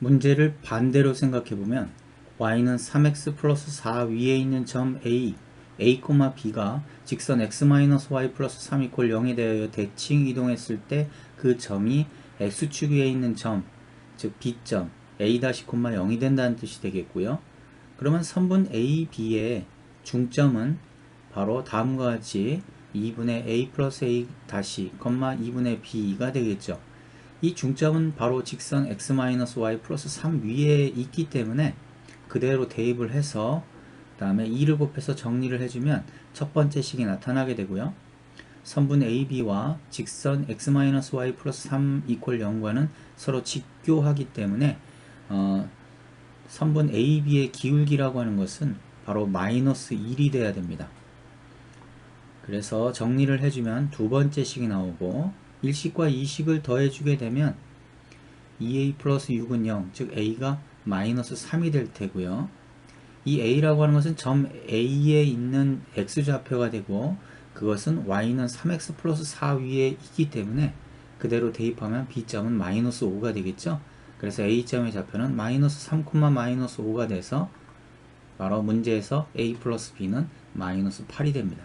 문제를 반대로 생각해 보면 y는 3x 플러스 4 위에 있는 점 a, a, b가 직선 x-y 플러스 3 이퀄 0에 대하여 대칭 이동했을 때 그 점이 x축 위에 있는 점, 즉 b점 a-0이 된다는 뜻이 되겠고요. 그러면 선분 a, b의 중점은 바로 다음과 같이 2분의 a 플러스 a 다시, 2분의 b가 되겠죠. 이 중점은 바로 직선 x-y 플러스 3 위에 있기 때문에 그대로 대입을 해서 그 다음에 2를 곱해서 정리를 해주면 첫 번째 식이 나타나게 되고요. 선분 AB와 직선 x-y 플러스 3 이퀄 0과는 서로 직교하기 때문에 어, 선분 AB의 기울기라고 하는 것은 바로 마이너스 1이 돼야 됩니다. 그래서 정리를 해주면 두 번째 식이 나오고 1식과 2식을 더해주게 되면 2a 플러스 6은 0, 즉 a가 마이너스 3이 될 테고요. 이 a라고 하는 것은 점 a에 있는 x좌표가 되고 그것은 y는 3x 플러스 4 위에 있기 때문에 그대로 대입하면 b점은 마이너스 5가 되겠죠. 그래서 a점의 좌표는 마이너스 3, 마이너스 5가 돼서 바로 문제에서 a 플러스 b는 마이너스 8이 됩니다.